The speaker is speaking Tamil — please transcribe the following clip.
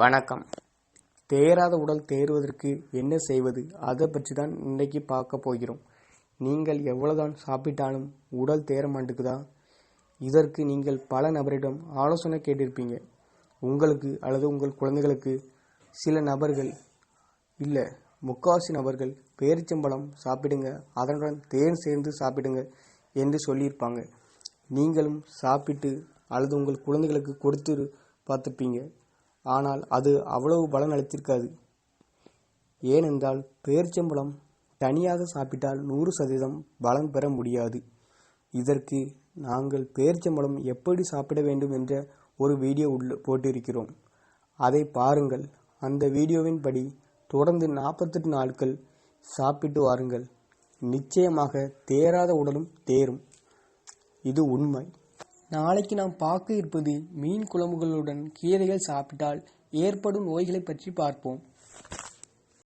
வணக்கம். தேராத உடல் தேறுவதற்கு என்ன செய்வது? அதை பற்றி தான் இன்றைக்கு பார்க்க போகிறோம். நீங்கள் எவ்வளவுதான் சாப்பிட்டாலும் உடல் தேர மாட்டுக்குதா இதற்கு நீங்கள் பல நபரிடம் ஆலோசனை கேட்டிருப்பீங்க. உங்களுக்கு அல்லது உங்கள் குழந்தைகளுக்கு சில நபர்கள் இல்லை முக்காவாசி நபர்கள் பேரிச்சம்பழம் சாப்பிடுங்க அதனுடன் தேன் சேர்ந்து சாப்பிடுங்க என்று சொல்லியிருப்பாங்க. நீங்களும் சாப்பிட்டு அல்லது உங்கள் குழந்தைகளுக்கு கொடுத்து பார்த்துப்பீங்க ஆனால் அது அவ்வளவு பலன் அளித்திருக்காது. ஏனென்றால் பேரிச்சம்பழம் தனியாக சாப்பிட்டால் நூறு சதவீதம் பலன் பெற முடியாது. இதற்கு நாங்கள் பேரிச்சம்பழம் எப்படி சாப்பிட வேண்டும் என்ற ஒரு வீடியோ உள்ள போட்டிருக்கிறோம். அதை பாருங்கள். அந்த வீடியோவின் படி தொடர்ந்து நாற்பத்தெட்டு நாட்கள் சாப்பிட்டு வாருங்கள். நிச்சயமாக தேராத உடலும் தேரும். இது உண்மை. நாளைக்கு நாம் பார்க்க இருப்பது மீன் குழம்புகளுடன் கீரைகள் சாப்பிட்டால் ஏற்படும் நோய்களை பற்றி பார்ப்போம்.